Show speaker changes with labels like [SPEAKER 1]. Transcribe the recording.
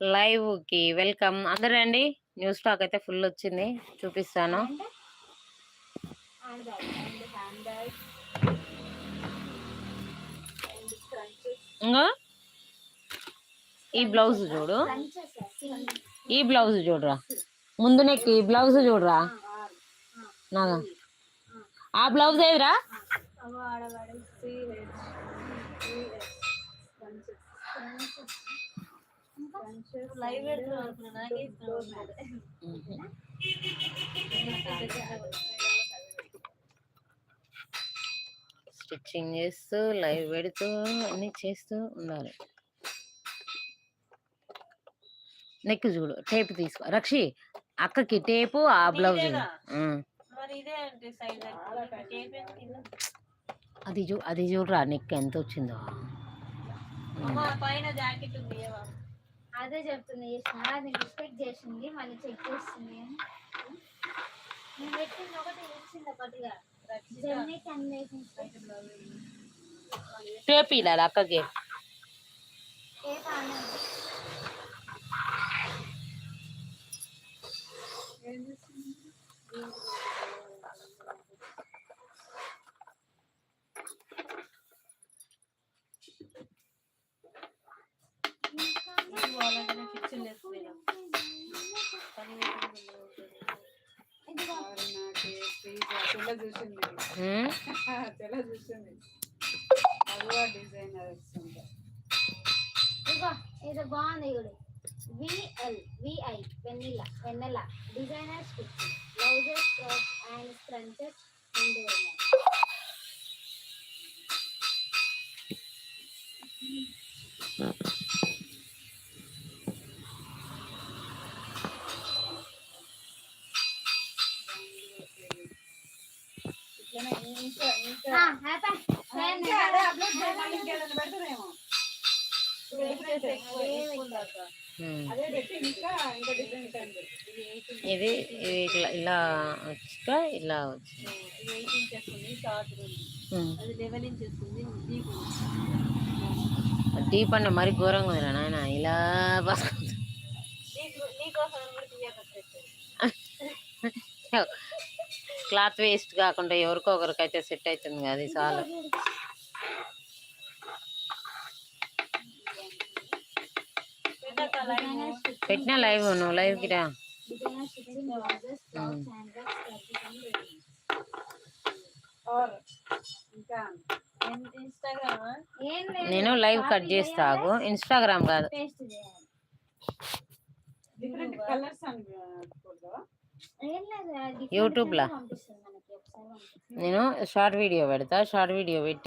[SPEAKER 1] లైవ్కి వెల్కమ్. అందరూ రండి. న్యూస్ స్టాక్ అయితే ఫుల్ వచ్చింది. చూపిస్తాను. ఇంకా ఈ బ్లౌజ్ చూడు. ఈ బ్లౌజ్ చూడరా. ముందు నెక్ ఈ బ్లౌజ్ చూడరా. నాగా ఆ బ్లౌజ్ ఏదిరా? స్టిచ్చింగ్ చేస్తూ లైవ్ పెడుతూ అన్ని చేస్తూ ఉండాలి. నెక్ చూడు టేప్ తీసుకో. రక్షి అక్కకి టేపు ఆ బ్లౌజ్ అది చూ అది చూడరా నెక్ ఎంత వచ్చిందో.
[SPEAKER 2] పైన జాకెట్ ఉంది ఏవా?
[SPEAKER 3] అదే చెప్తుంది చేసిన అది మిస్టేక్ చేసింది మళ్ళీ చెక్ చేస్తుంది అని నేను పెట్టింది ఒకటి ఇచ్చింది ఒకటిగా జర్నీ కన్వేషన్స్
[SPEAKER 1] టేప్ ఇలా అక్కకి
[SPEAKER 2] ఇది
[SPEAKER 3] బాగుంది ఇప్పుడు VL VI Vennela Vennela designer stitch blouses frocks and స్ట్రంచెస్ రెండు ఉన్నాయి
[SPEAKER 4] ఇట్లనే
[SPEAKER 1] ఇది ఇది ఇట్లా ఇలా వచ్చా ఇలా వచ్చింది
[SPEAKER 2] ఇది ఎయిట్ ఇంచెస్ ఉంది షార్ట్ ఉంది
[SPEAKER 1] ఉమ్.
[SPEAKER 2] అది లెవెన్ ఇంచెస్ ఉంది డీప్
[SPEAKER 1] అంటే మరి ఘోరంగా ఉందిరా నాయన ఇలా
[SPEAKER 2] నీకోసం తీయకొచ్చేది
[SPEAKER 1] క్లాత్ వేస్ట్ కాకుండా ఎవరికో ఒకరికైతే సెట్ అవుతుంది కదా అది చాలు పెట్టిన లైవ్ నువ్వు లైవ్కి రా.
[SPEAKER 3] Designer stitching blouses frocks handbags స్టర్జెస్ and
[SPEAKER 4] or ఇంకా
[SPEAKER 2] ఇన్స్టాగ్రామా
[SPEAKER 3] ఏం లేదు
[SPEAKER 1] నేను లైవ్ కట్ చేస్తాగు ఇన్స్టాగ్రామ్ కాదు
[SPEAKER 4] డిఫరెంట్ కలర్స్ అనుకుంటా
[SPEAKER 3] ఏం లేదు అది different
[SPEAKER 1] యూట్యూబ్ లా?
[SPEAKER 3] different పంపిస్తుంది మనకి ఒకసారి పంపిస్తుంది
[SPEAKER 1] నేను షార్ట్ వీడియో పెడతా షార్ట్ వీడియో పెట్టి